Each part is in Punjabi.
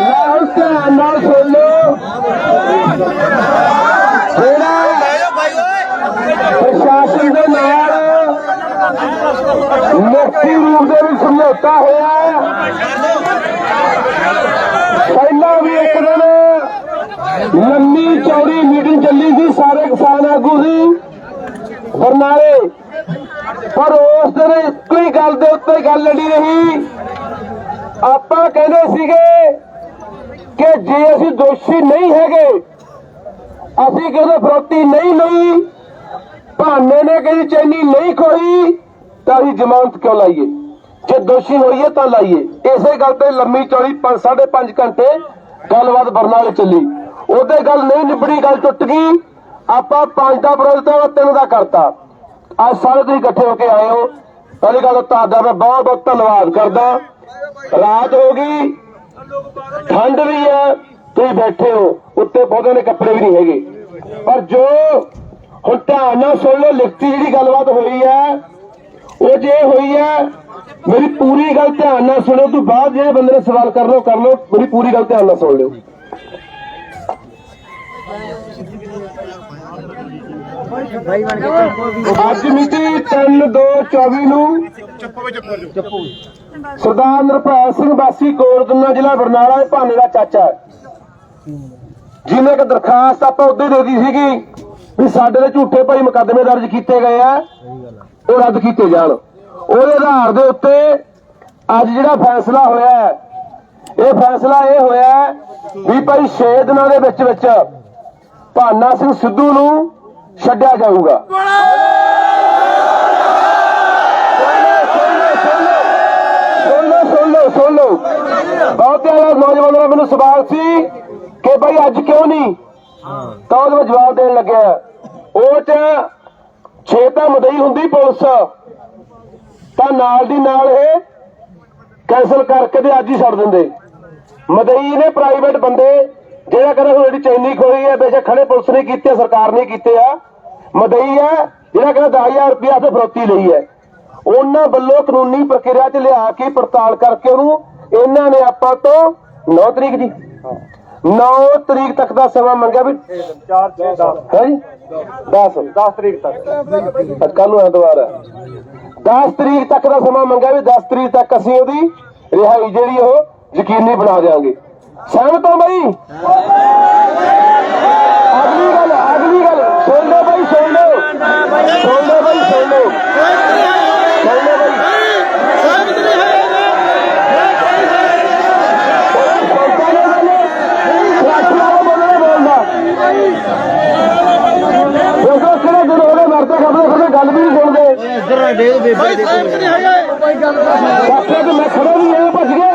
ਲਾਓ ਧਿਆਨ ਨਾਲ ਸੁਣ ਲਓ ਜਿਹੜਾ ਪ੍ਰਸ਼ਾਸਨ ਦੇ ਨਾਲ ਮੁਕਤੀ ਰੂਪ ਦੇ ਵਿੱਚ ਸਮਝੌਤਾ ਹੋਇਆ ਪਹਿਲਾਂ ਵੀ ਇੱਕ ਦਿਨ ਲੰਮੀ ਚੌੜੀ ਮੀਟਿੰਗ ਚੱਲੀ ਸੀ ਸਾਰੇ ਕਿਸਾਨ ਆਗੂ ਸੀ ਬਰਨਾਲੇ ਪਰ ਉਸ ਦਿਨ ਇੱਕੋ ਹੀ ਗੱਲ ਦੇ ਉੱਤੇ ਗੱਲ ਲੜੀ ਰਹੀ। ਆਪਾਂ ਕਹਿੰਦੇ ਸੀਗੇ ਕਿ ਜੇ ਅਸੀਂ ਦੋਸ਼ੀ ਨਹੀਂ ਹੈਗੇ, ਅਸੀਂ ਕਿਸੇ ਫਰੋਤੀ ਨਹੀਂ ਲਈ, ਭਾਨੇ ਨੇ ਕਿਸੇ ਚੈਨੀ ਨਹੀਂ ਖੋਈ ਤਾਂ ਅਸੀਂ ਜ਼ਮਾਨਤ ਕਿਉਂ ਲਾਈਏ? ਜੇ ਦੋਸ਼ੀ ਹੋਈਏ ਤਾਂ ਲਾਈਏ। ਇਸੇ ਗੱਲ ਤੇ ਲੰਮੀ ਚੌੜੀ 5 5.5 ਘੰਟੇ ਗੱਲਬਾਤ ਬਰਨਾਲੇ ਚੱਲੀ। ਉਹਦੇ ਗੱਲ ਨਹੀਂ ਨਿਬੜੀ, ਗੱਲ ਟੁੱਟ ਗਈ। ਆਪਾਂ ਪੰਜ ਦਾ ਵਿਰੋਧ ਤਿੰਨ ਦਾ ਕਰਤਾ। ਅੱਜ ਸਾਰੇ ਤੁਸੀਂ ਇਕੱਠੇ ਹੋ ਕੇ ਆਏ ਹੋ। ਪਹਿਲੀ ਗੱਲ ਤੁਹਾਡਾ ਮੈਂ ਬਹੁਤ ਬਹੁਤ ਧੰਨਵਾਦ ਕਰਦਾ। ਰਾਤ ਹੋ ਗਈ। ਠੰਡ ਵੀ ਹੈ ਤੁਸੀਂ ਬੈਠੇ ਹੋ, ਉੱਤੇ ਪੌਦੇ ਦੇ ਕੱਪੜੇ ਵੀ ਨਹੀਂ ਹੈਗੇ। ਪਰ ਜੋ ਹੁਣ ਧਿਆਨ ਨਾਲ ਸੁਣ ਲਓ, ਲਿਖਤੀ ਜਿਹੜੀ ਗੱਲਬਾਤ ਹੋਈ ਹੈ, ਉਹ ਜੇ ਹੋਈ ਹੈ, ਮੇਰੀ ਪੂਰੀ ਗੱਲ ਧਿਆਨ ਨਾਲ ਸੁਣੋ, ਤੋਂ ਬਾਅਦ ਜਿਹੜੇ ਬੰਦੇ ਨੇ ਸਵਾਲ ਕਰ ਲਓ ਕਰ ਲਓ, ਮੇਰੀ ਪੂਰੀ ਗੱਲ ਧਿਆਨ ਨਾਲ ਸੁਣ ਲਿਓ। ਅੱਜ ਮਿਤੀ 3/2/24 ਨੂੰ ਸਰਦਾਰ ਨਿਰਭੈ ਸਿੰਘ ਵਾਸੀ ਕੋਟਦੁਨਾ ਜ਼ਿਲ੍ਹਾ ਬਰਨਾਲਾ ਦੇ ਭਾਨੇ ਦਾ ਚਾਚਾ ਜਿਹਨੇ ਇੱਕ ਦਰਖਾਸਤ ਆਪਾਂ ਉਹਦੇ ਦੇ ਦਿੱਤੀ ਸੀਗੀ ਵੀ ਸਾਡੇ ਦੇ ਝੂਠੇ ਭਾਈ ਮੁਕੱਦਮੇ ਦਰਜ ਕੀਤੇ ਗਏ ਆ ਉਹ ਰੱਦ ਕੀਤੇ ਜਾਣ। ਉਹਦੇ ਆਧਾਰ ਦੇ ਉੱਤੇ ਅੱਜ ਜਿਹੜਾ ਫੈਸਲਾ ਹੋਇਆ ਹੈ, ਇਹ ਫੈਸਲਾ ਇਹ ਹੋਇਆ ਵੀ ਭਾਈ 6 ਦਿਨਾਂ ਦੇ ਵਿੱਚ ਵਿੱਚ ਭਾਨਾ ਸਿੰਘ ਸਿੱਧੂ ਨੂੰ ਛੱਡਿਆ ਜਾਊਗਾ। ਬਹੁਤ ਜ਼ਿਆਦਾ ਨੌਜਵਾਨਾਂ ਦਾ ਮੈਨੂੰ ਸਵਾਲ ਸੀ ਕਿ ਭਾਈ ਅੱਜ ਕਿਉਂ ਨਹੀਂ? ਤਾਂ ਉਹਦਾ ਵਿੱਚ ਜਵਾਬ ਦੇਣ ਲੱਗਿਆ। ਉਹ ਚ ਛੇ ਤਾਂ ਮਦਈ ਹੁੰਦੀ ਪੁਲਿਸ। ਤਾਂ ਨਾਲ ਦੀ ਨਾਲ ਇਹ ਕੈਨਸਲ ਕਰਕੇ ਤੇ ਅੱਜ ਹੀ ਛੱਡ ਦਿੰਦੇ। ਮਦਈ ਨੇ ਪ੍ਰਾਈਵੇਟ ਬੰਦੇ ਜਿਹੜਾ ਕਹਿੰਦਾ ਕੋਈ ਜਿਹੜੀ ਚੈਨੀ ਖੋਈ ਹੈ ਬੇਸ਼ੱਕ ਖੜੇ ਪੁਲਿਸ ਨੇ ਕੀਤੇ ਸਰਕਾਰ ਨੇ ਕੀਤੇ ਆ। ਮਦਈ ਹੈ ਜਿਹੜਾ ਕਹਿੰਦਾ 10000 ਰੁਪਇਆ ਤੇ ਫਰੋਤੀ ਲਈ ਹੈ। ਉਹਨਾਂ ਵੱਲੋਂ ਕਾਨੂੰਨੀ ਪ੍ਰਕਿਰਿਆ 'ਚ ਲਿਆ ਕੇ ਪੜਤਾਲ ਕਰਕੇ ਉਹਨੂੰ ਇਹਨਾਂ ਨੇ ਆਪਾਂ ਤੋਂ 9 ਤਰੀਕ ਦੀ 9 ਤਰੀਕ ਤੱਕ ਦਾ ਸਮਾਂ ਮੰਗਿਆ ਵੀ 4 6 10 ਹੈ ਜੀ? 10 10 ਤਰੀਕ ਤੱਕ। ਕੱਲ ਨੂੰ ਐਤਵਾਰ ਹੈ। 10 ਤਰੀਕ ਤੱਕ ਦਾ ਸਮਾਂ ਮੰਗਿਆ ਵੀ 10 ਤਰੀਕ ਤੱਕ ਅਸੀਂ ਉਹਦੀ ਰਿਹਾਈ ਜਿਹੜੀ ਉਹ ਯਕੀਨੀ ਬਣਾ ਦੇਵਾਂਗੇ ਸਹਿਮਤ ਹੋ ਬਈ। ਅਗਲੀ ਗੱਲ ਅਗਲੀ ਗੱਲ। ਸੁਣ ਲਓ ਬਈ ਸੁਣ ਲਓ। ਸੁਣ ਲਓ ਬਈ ਸੁਣ ਲਓ। ਸੁਣ ਲਓ ਬਈ। ਗੱਲ ਵੀ ਨਹੀਂ ਸੁਣਦੇ। ਇੱਧਰ ਦੇ ਬੇਬੇ ਦੇ ਮੈਂ ਖੜਾ ਨਹੀਂ ਐ ਭੱਜ ਗਿਆ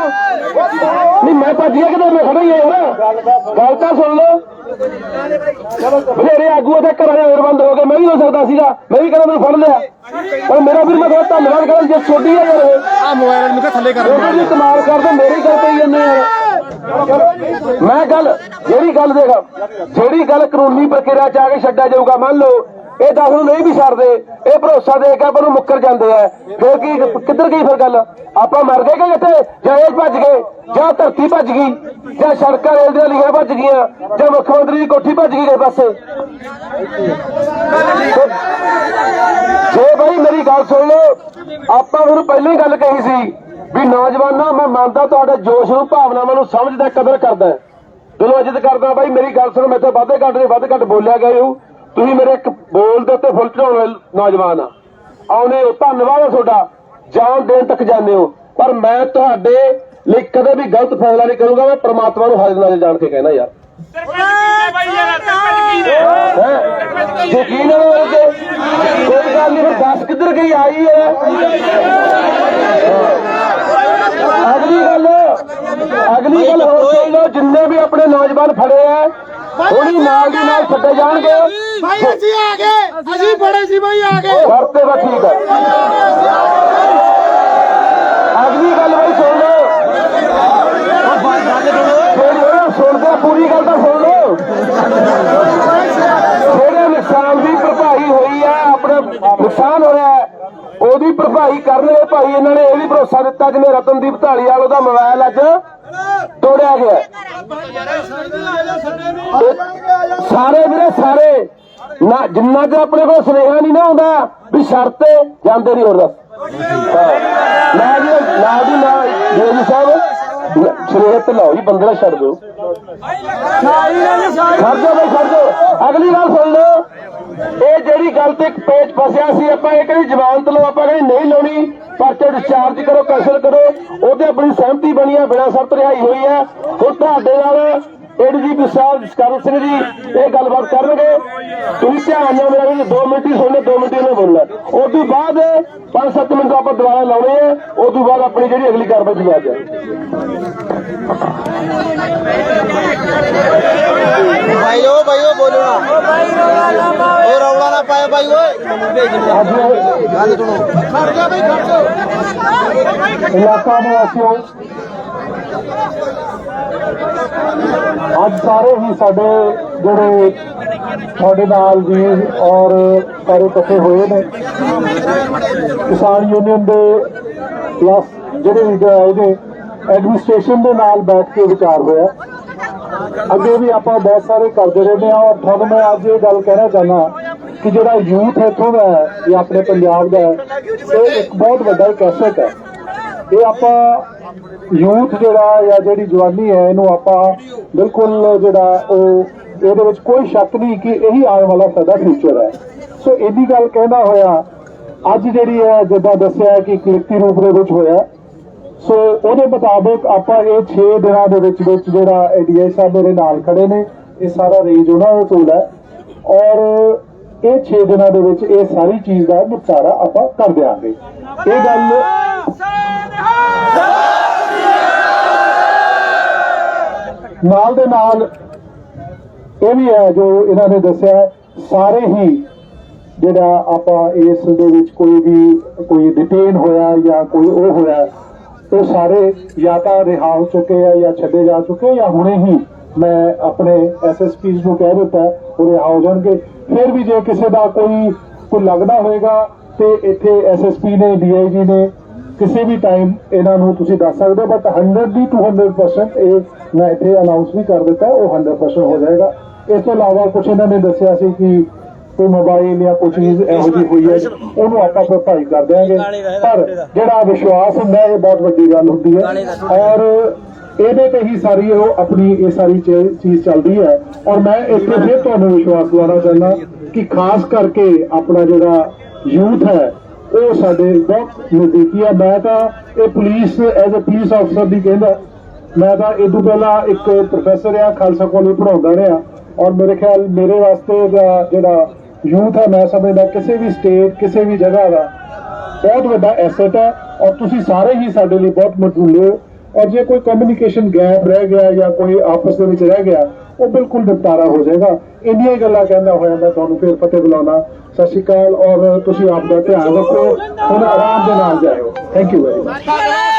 ਨਹੀਂ ਮੈਂ ਭੱਜ ਗਿਆ ਕਿਤੇ ਮੈਂ ਖੜਾ ਹੀ ਆ ਯਾਰ ਗੱਲ ਤਾਂ ਸੁਣ ਲਓ। ਬਥੇਰੇ ਆਗੂ ਉਹਦੇ ਘਰਾਂ ਦੇ ਹੋਰ ਬੰਦ ਹੋ ਗਏ। ਮੈਂ ਵੀ ਹੋ ਸਕਦਾ ਸੀਗਾ। ਮੈਂ ਵੀ ਕਹਿੰਦਾ ਮੈਨੂੰ ਫੜ ਲਿਆ। ਪਰ ਮੇਰਾ ਵੀਰ ਮੈਂ ਤੁਹਾਡਾ ਧੰਨਵਾਦ ਕਰਾਂ ਜੇ ਛੋਟੀ ਆ ਯਾਰ ਇਹ। ਆ ਮੋਬਾਈਲ ਨੂੰ ਥੱਲੇ ਕਰ ਉਹਦੇ ਜੀ ਕਮਾਲ ਕਰਦੇ ਮੇਰੀ ਗੱਲ ਪਈ ਜਾਂਦੇ ਯਾਰ ਮੈਂ ਗੱਲ ਜਿਹੜੀ ਗੱਲ ਦੇਖ ਜਿਹੜੀ ਗੱਲ ਕਾਨੂੰਨੀ ਪ੍ਰਕਿਰਿਆ ਚ ਆ ਕੇ ਛੱਡਿਆ ਜਾਊਗਾ ਮੰਨ ਲਓ। ਇਹ ਦਸ ਨੂੰ ਨਹੀਂ ਵੀ ਛੱਡਦੇ। ਇਹ ਭਰੋਸਾ ਦੇ ਕੇ ਆਪਾਂ ਨੂੰ ਮੁੱਕਰ ਜਾਂਦੇ ਆ। ਫਿਰ ਕੀ, ਕਿੱਧਰ ਗਈ ਫਿਰ ਗੱਲ? ਆਪਾਂ ਮਰ ਗਏ ਕਿ ਇੱਥੇ? ਜਾਂ ਇਹ ਭੱਜ ਗਏ? ਜਾਂ ਧਰਤੀ ਭੱਜ ਗਈ? ਜਾਂ ਸੜਕਾਂ ਰੇਲ ਦੀਆਂ ਲੀਆਂ ਭੱਜ ਗਈਆਂ? ਜਾਂ ਮੁੱਖ ਮੰਤਰੀ ਦੀ ਕੋਠੀ ਭੱਜ ਗਈ ਕਿਸੇ ਪਾਸੇ? ਜੇ ਭਾਈ ਮੇਰੀ ਗੱਲ ਸੁਣ ਲਓ, ਆਪਾਂ ਤੁਹਾਨੂੰ ਪਹਿਲਾਂ ਹੀ ਗੱਲ ਕਹੀ ਸੀ ਵੀ ਨੌਜਵਾਨਾਂ, ਮੈਂ ਮੰਨਦਾ ਤੁਹਾਡੇ ਜੋਸ਼ ਨੂੰ, ਭਾਵਨਾਵਾਂ ਨੂੰ ਸਮਝਦਾ ਕਦਰ ਕਰਦਾ। ਦਿਲੋਂ ਇੱਜ਼ਤ ਕਰਦਾ, ਬਾਈ ਮੇਰੀ ਗੱਲ ਸੁਣ, ਮੈਂ ਤਾਂ ਵਾਧੇ ਘੱਟ ਦੇ ਵੱਧ ਘੱਟ ਬੋਲਿਆ ਗਿਆ ਹੂੰ। ਤੁਸੀਂ ਮੇਰੇ ਇੱਕ ਬੋਲ ਦੇ ਉੱਤੇ ਫੁੱਲ ਚੜਾਉਣ ਵਾਲੇ ਨੌਜਵਾਨ ਆ। ਆਉਨੇ ਹੋ ਧੰਨਵਾਦ ਆ ਤੁਹਾਡਾ। ਜਾਨ ਦੇਣ ਤੱਕ ਜਾਂਦੇ ਹੋ। ਪਰ ਮੈਂ ਤੁਹਾਡੇ ਲਈ ਕਦੇ ਵੀ ਗਲਤ ਫੈਸਲਾ ਨਹੀਂ ਕਰੂੰਗਾ ਮੈਂ ਪ੍ਰਮਾਤਮਾ ਨੂੰ ਹਾਜ਼ਰ ਨਾਜ਼ਰ ਜਾਣ ਕੇ ਕਹਿਣਾ ਯਾਰ? ਯਕੀਨ ਹੈ ਮੇਰੇ ਤੇ ਕੋਈ ਗੱਲ ਨਹੀਂ ਫਿਰ ਦੱਸ ਕਿੱਧਰ ਗਈ ਆਈ ਹੈ ਅਗਲੀ ਗੱਲ ਅਗਲੀ ਗੱਲ ਹੋਰ ਸੁਣ ਲਓ ਜਿੰਨੇ ਵੀ ਆਪਣੇ ਨੌਜਵਾਨ ਫੜੇ ਆ ਉਹਨੀ ਨਾਲ ਦੀ ਨਾਲ ਛੱਡੇ ਜਾਣਗੇ। ਭਾਈ ਅਸੀਂ ਆ ਗਏ। ਅਸੀਂ ਬੜੇ ਸੀ ਭਾਈ ਆ ਗਏ। ਵਰਤੇ ਵਾ ਠੀਕ ਹੈ। ਅਗਲੀ ਗੱਲ ਬਈ ਸੁਣ ਲਓ। ਸੁਣ ਲਓ ਸੁਣਦੇ ਪੂਰੀ ਗੱਲ ਤਾਂ ਸੁਣ ਲਓ। ਜਿਹੜੇ ਨੁਕਸਾਨ ਦੀ ਭਰਪਾਈ ਹੋਈ ਹੈ ਆਪਣਾ ਨੁਕਸਾਨ ਹੋਇਆ ਉਹਦੀ ਭਰਪਾਈ ਕਰਨ ਦੇ ਭਾਈ ਇਹਨਾਂ ਨੇ ਇਹ ਵੀ ਭਰੋਸਾ ਦਿੱਤਾ ਜਿਵੇਂ ਰਤਨਦੀਪ ਢਾਲੀਵਾਲ ਉਹਦਾ ਮੋਬਾਈਲ ਅੱਜ ਤੋੜਿਆ ਗਿਆ ਸਾਰੇ ਵੀਰੇ, ਸਾਰੇ। ਨਾ, ਜਿੰਨਾ ਚਿਰ ਆਪਣੇ ਕੋਲ ਸੁਨੇਹਾ ਨਹੀਂ ਨਾ ਆਉਂਦਾ, ਵੀ ਸ਼ਰਤ ਤੇ ਜਾਂਦੇ ਨਹੀਂ ਹੋਰ ਦੱਸ। ਨਾ ਜੀ ਨਾ ਜੀ ਨਾ ਜੀ ਸਾਹਿਬ ਨ- ਤੇ ਲਾਓ ਜੀ, ਬੰਦੇ ਦਾ ਛੱਡ ਦਿਓ। ਖੜ ਜਾਓ ਬਈ ਖੜ ਜਾਓ ਅਗਲੀ ਗੱਲ ਸੁਣ ਲਓ। ਇਹ ਜਿਹੜੀ ਗੱਲ ਤੇ ਇੱਕ ਪੇਚ ਫਸਿਆ ਸੀ, ਆਪਾਂ ਇਹ ਕਹਿੰਦੇ ਜ਼ਮਾਨਤ ਲਓ ਆਪਾਂ ਕਹਿੰਦੇ ਨਹੀਂ ਲਾਉਣੀ। ਪਰਚਾ ਡਿਸਚਾਰਜ ਕਰੋ, ਕੈਂਸਲ ਕਰੋ। ਉਹਦੇ ਆਪਣੀ ਸਹਿਮਤੀ ਬਣੀ ਹੈ ਬਿਨਾਂ ਸ਼ਰਤ ਰਿਹਾਈ ਹੋਈ ਹੈ ਹੁਣ ਤੁਹਾਡੇ ਨਾਲ ਏਡੀਜੀਪੀ ਸਾਹਿਬ, ਜਸਕਰਨ ਸਿੰਘ ਜੀ, ਇਹ ਗੱਲਬਾਤ ਕਰਨਗੇ। ਤੁਸੀਂ ਧਿਆਨ ਨਾਲ ਮੇਰਾ ਵੀ 2 ਮਿੰਟ ਹੀ ਸੁਣਨੇ 2 ਮਿੰਟ ਹੀ ਉਹਨੇ ਬੋਲਣਾ। ਉਸ ਤੋਂ ਬਾਅਦ 5-7 ਮਿੰਟ ਆਪਾਂ ਦੁਬਾਰਾ ਲਾਉਣੇ ਆ। ਉਸ ਤੋਂ ਬਾਅਦ ਆਪਣੀ ਜਿਹੜੀ ਅਗਲੀ ਕਾਰਵਾਈ ਦੀ ਬਾਤ ਹੈ ਭਾਈ ਓ ਭਾਈ ਓ ਬੋਲੋ ਨਾ ਓ ਰੌਲਾ ਨਾ ਪਾਏ ਭਾਈ ਓਏ ਅੱਜ ਗੱਲ ਅੱਜ ਸਾਰੇ ਹੀ ਸਾਡੇ ਜਿਹੜੇ ਤੁਹਾਡੇ ਨਾਲ ਵੀਰ ਔਰ ਸਾਰੇ ਇਕੱਠੇ ਹੋਏ ਨੇ ਕਿਸਾਨ ਯੂਨੀਅਨ ਦੇ ਪਲੱਸ ਜਿਹੜੇ ਵੀ ਆਏ ਨੇ ਐਡਮਿਨਿਸਟ੍ਰੇਸ਼ਨ ਦੇ ਨਾਲ ਬੈਠ ਕੇ ਵਿਚਾਰ ਹੋਇਆ। ਅੱਗੇ ਵੀ ਆਪਾਂ ਬਹੁਤ ਸਾਰੇ ਕਰਦੇ ਰਹਿੰਦੇ ਹਾਂ ਔਰ ਤੁਹਾਨੂੰ ਮੈਂ ਅੱਜ ਇਹ ਗੱਲ ਕਹਿਣਾ ਚਾਹਨਾ ਕਿ ਜਿਹੜਾ ਯੂਥ ਇੱਥੋਂ ਦਾ ਹੈ ਇਹ ਆਪਣੇ ਪੰਜਾਬ ਦਾ ਹੈ, ਇਹ ਇੱਕ ਬਹੁਤ ਵੱਡਾ ਇੱਕ ਐਸੈਟ ਹੈ। ਇਹ ਆਪਾਂ ਯੂਥ ਜਿਹੜਾ ਜਾਂ ਜਿਹੜੀ ਜਵਾਨੀ ਹੈ, ਇਹਨੂੰ ਆਪਾਂ ਬਿਲਕੁਲ ਜਿਹੜਾ ਉਹ ਇਹਦੇ ਵਿੱਚ ਕੋਈ ਸ਼ੱਕ ਨਹੀਂ ਕਿ ਇਹੀ ਆਉਣ ਵਾਲਾ ਸਾਡਾ ਫਿਊਚਰ ਹੈ। ਸੋ ਇਹਦੀ ਗੱਲ ਕਹਿੰਦਾ ਹੋਇਆ, ਅੱਜ ਜਿਹੜੀ ਹੈ, ਜਿੱਦਾਂ ਦੱਸਿਆ ਕਿ ਇੱਕ ਰੂਪ ਦੇ ਵਿੱਚ ਹੋਇਆ ਸੋ ਉਹਦੇ ਮੁਤਾਬਕ ਆਪਾਂ ਇਹ 6 ਦਿਨਾਂ ਦੇ ਵਿੱਚ ਵਿੱਚ ਜਿਹੜਾ ਏਡੀਆਈ ਸਾਹਿਬ ਮੇਰੇ ਨਾਲ ਖੜੇ ਨੇ, ਇਹ ਸਾਰਾ ਰੇਂਜ ਉਹਨਾਂ ਦੇ ਕੋਲ ਹੈ। ਔਰ ਇਹ 6 ਦਿਨਾਂ ਦੇ ਵਿੱਚ ਇਹ ਸਾਰੀ ਚੀਜ਼ ਦਾ ਨਿਪਟਾਰਾ ਆਪਾਂ ਕਰ ਦਿਆਂਗੇ। ਇਹ ਗੱਲ ਨਾਲ ਦੇ ਨਾਲ ਇਹ ਵੀ ਹੈ ਜੋ ਇਹਨਾਂ ਨੇ ਦੱਸਿਆ, ਸਾਰੇ ਹੀ ਜਿਹੜਾ ਆਪਾਂ ਇਸ ਦੇ ਵਿੱਚ ਕੋਈ ਵੀ ਕੋਈ ਡਿਟੇਨ ਹੋਇਆ ਜਾਂ ਕੋਈ ਉਹ ਹੋਇਆ ਉਹ ਸਾਰੇ ਜਾਂ ਤਾਂ ਰਿਹਾ ਹੋ ਚੁੱਕੇ ਆ ਜਾਂ ਛੱਡੇ ਜਾ ਚੁੱਕੇ ਜਾਂ ਹੁਣੇ ਹੀ ਮੈਂ ਆਪਣੇ ਐਸਐਸਪੀਸ ਨੂੰ ਕਹਿ ਦਿੱਤਾ ਉਹ ਰਿਹਾ ਹੋ ਜਾਣਗੇ ਫਿਰ ਵੀ ਜੇ ਕਿਸੇ ਦਾ ਕੋਈ ਕੋਈ ਲੱਗਦਾ ਹੋਏਗਾ ਤੇ ਇੱਥੇ ਐਸਐਸਪੀ ਨੇ ਡੀਆਈਜੀ ਨੇ ਕਿਸੇ ਵੀ ਟਾਈਮ ਇਹਨਾਂ ਨੂੰ ਤੁਸੀਂ ਦੱਸ ਸਕਦੇ ਹੋ ਬਟ 100 ਦੀ 200% ਇਹ ਮੈਂ ਇੱਥੇ ਅਨਾਉਂਸ ਵੀ ਕਰ ਦਿੱਤਾ, ਉਹ 100% ਹੋ ਜਾਏਗਾ। ਇਸ ਤੋਂ ਇਲਾਵਾ ਕੁਝ ਇਹਨਾਂ ਨੇ ਦੱਸਿਆ ਸੀ ਕਿ ਕੋਈ ਮੋਬਾਈਲ ਜਾਂ ਕੋਈ ਚੀਜ਼ ਇਹੋ ਜਿਹੀ ਹੋਈ ਹੈ ਉਹਨੂੰ ਆਪਾਂ ਭਰਪਾਈ ਕਰ ਦਿਆਂਗੇ। ਪਰ ਜਿਹੜਾ ਵਿਸ਼ਵਾਸ ਹੁੰਦਾ ਇਹ ਬਹੁਤ ਵੱਡੀ ਗੱਲ ਹੁੰਦੀ ਹੈ। ਔਰ ਇਹਦੇ ਤੇ ਹੀ ਸਾਰੀ ਉਹ ਆਪਣੀ ਇਹ ਸਾਰੀ ਚੀਜ਼ ਚੱਲਦੀ ਹੈ। ਔਰ ਮੈਂ ਇੱਥੇ ਫਿਰ ਤੁਹਾਨੂੰ ਵਿਸ਼ਵਾਸ ਦਿਵਾਉਣਾ ਚਾਹੁੰਦਾ ਕਿ ਖਾਸ ਕਰਕੇ ਆਪਣਾ ਜਿਹੜਾ ਯੂਥ ਹੈ ਉਹ ਸਾਡੇ ਬਹੁਤ ਨਜ਼ਦੀਕੀ ਹੈ ਮੈਂ ਤਾਂ ਇਹ ਪੁਲਿਸ ਐਜ਼ ਅ ਪੁਲਿਸ ਅਫਸਰ ਦੀ ਕਹਿੰਦਾ ਮੈਂ ਤਾਂ ਇਹ ਤੋਂ ਪਹਿਲਾਂ ਇੱਕ ਪ੍ਰੋਫੈਸਰ ਆ ਖਾਲਸਾ ਕਾਲਜ ਪੜਾਉਂਦਾ ਰਿਹਾ। ਔਰ ਮੇਰੇ ਖਿਆਲ ਮੇਰੇ ਵਾਸਤੇ ਜਿਹੜਾ ਯੂਥ ਹੈ ਮੈਂ ਸਮਝਦਾ ਕਿਸੇ ਵੀ ਸਟੇਟ ਕਿਸੇ ਵੀ ਜਗ੍ਹਾ ਦਾ ਬਹੁਤ ਵੱਡਾ ਐਸੈਟ ਹੈ ਔਰ ਤੁਸੀਂ ਸਾਰੇ ਹੀ ਸਾਡੇ ਲਈ ਬਹੁਤ ਮਹੱਤਵਪੂਰਨ ਹੋ। ਔਰ ਜੇ ਕੋਈ ਕਮਿਊਨੀਕੇਸ਼ਨ ਗੈਪ ਰਹਿ ਗਿਆ ਜਾਂ ਕੋਈ ਆਪਸ ਦੇ ਵਿੱਚ ਰਹਿ ਗਿਆ, ਉਹ ਬਿਲਕੁਲ ਨਿਪਟਾਰਾ ਹੋ ਜਾਏਗਾ। ਇੰਨੀਆਂ ਹੀ ਗੱਲਾਂ ਕਹਿੰਦਾ ਹੋਇਆ ਮੈਂ ਤੁਹਾਨੂੰ ਫਿਰ ਫਤਿਹ ਬੁਲਾਉਣਾ। ਸਤਿ ਸ਼੍ਰੀ ਅਕਾਲ ਔਰ ਤੁਸੀਂ ਆਪ ਦਾ ਧਿਆਨ ਰੱਖੋ। ਹੁਣ ਆਰਾਮ ਦੇ ਨਾਲ ਜਾਇਓ। Thank you very much